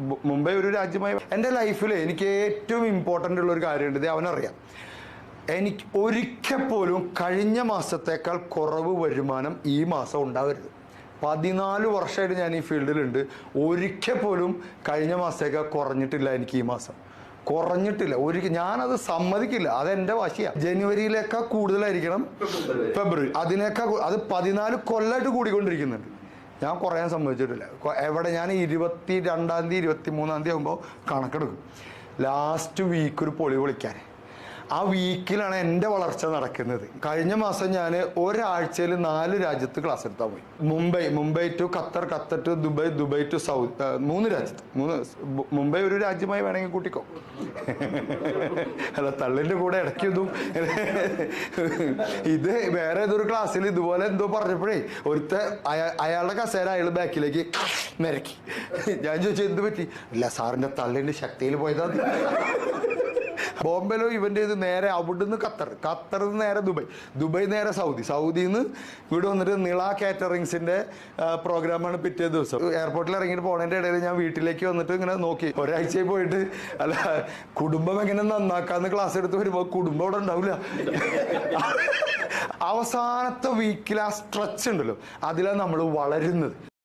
മുംബൈ ഒരു രാജ്യമായി എന്റെ ലൈഫിൽ എനിക്ക് ഏറ്റവും ഇമ്പോർട്ടന്റ് ഉള്ള ഒരു കാര്യമുണ്ട് ഇത് അവനറിയാം. എനിക്ക് ഒരിക്കൽ പോലും കഴിഞ്ഞ മാസത്തേക്കാൾ കുറവ് വരുമാനം ഈ മാസം ഉണ്ടാവരുത്. പതിനാല് വർഷമായിട്ട് ഞാൻ ഈ ഫീൽഡിലുണ്ട്. ഒരിക്കൽ പോലും കഴിഞ്ഞ മാസത്തേക്കാൾ കുറഞ്ഞിട്ടില്ല എനിക്ക് ഈ മാസം. കുറഞ്ഞിട്ടില്ല. ഒരിക്കൽ ഞാനത് സമ്മതിക്കില്ല. അതെന്റെ വാശിയാണ് ജനുവരിയിലേക്കാൾ കൂടുതലായിരിക്കണം ഫെബ്രുവരി. അതിനേക്കാൾ അത് പതിനാല് കൊല്ലമായിട്ട് കൂടിക്കൊണ്ടിരിക്കുന്നുണ്ട്. ഞാൻ കുറയാൻ സമ്മതിച്ചിട്ടില്ല. എവിടെ ഞാൻ ഇരുപത്തി രണ്ടാം തീയതി ഇരുപത്തി മൂന്നാം തീയതി ആകുമ്പോൾ കണക്കെടുക്കും. ലാസ്റ്റ് വീക്ക് ഒരു പൊളി പൊളിക്കാൻ. ആ വീക്കിലാണ് എന്റെ വളർച്ച നടക്കുന്നത്. കഴിഞ്ഞ മാസം ഞാൻ ഒരാഴ്ചയിൽ നാല് രാജ്യത്ത് ക്ലാസ് എടുത്താൽ പോയി. Mumbai Mumbai to Qatar Qatar to Dubai Dubai to south മൂന്ന് രാജ്യത്ത്. മൂന്ന് മുംബൈ ഒരു രാജ്യമായി വേണമെങ്കിൽ കൂട്ടിക്കോ. അല്ല തള്ളിന്റെ കൂടെ ഇടയ്ക്ക് ഇതും. ഇത് വേറെ ഏതൊരു ക്ലാസ്സിൽ ഇതുപോലെ എന്തോ പറഞ്ഞപ്പോഴേ ഒരുത്ത അയാ- അയാളുടെ കസേര അയാൾ ബാക്കിലേക്ക് നിരക്കി ഞാൻ ചോദിച്ചു എന്ത് പറ്റി? ഇല്ല സാറിന്റെ തള്ളിന്റെ ശക്തിയിൽ പോയതാ. ബോംബെയിലോ ഇവന്റെ ഇത് നേരെ അവിടുന്ന് ഖത്തർ ഖത്തറിൽ നിന്ന് നേരെ ദുബായ്. ദുബായ് നേരെ സൗദി. സൗദിയിൽ നിന്ന് ഇവിടെ വന്നിട്ട് നിള കാറ്ററിങ്സിന്റെ പ്രോഗ്രാമാണ് പിറ്റേ ദിവസം. എയർപോർട്ടിൽ ഇറങ്ങിയിട്ട് പോണതിന്റെ ഇടയിൽ ഞാൻ വീട്ടിലേക്ക് വന്നിട്ട് ഇങ്ങനെ നോക്കി. ഒരാഴ്ചയിൽ പോയിട്ട് അല്ല കുടുംബം എങ്ങനെ നന്നാക്കാന്ന് ക്ലാസ് എടുത്ത് വരുമ്പോൾ കുടുംബം അവിടെ ഉണ്ടാവില്ല. അവസാനത്തെ വീക്കിൽ ആ സ്ട്രെച്ച് ഉണ്ടല്ലോ. അതിലാണ് നമ്മൾ വളരുന്നത്.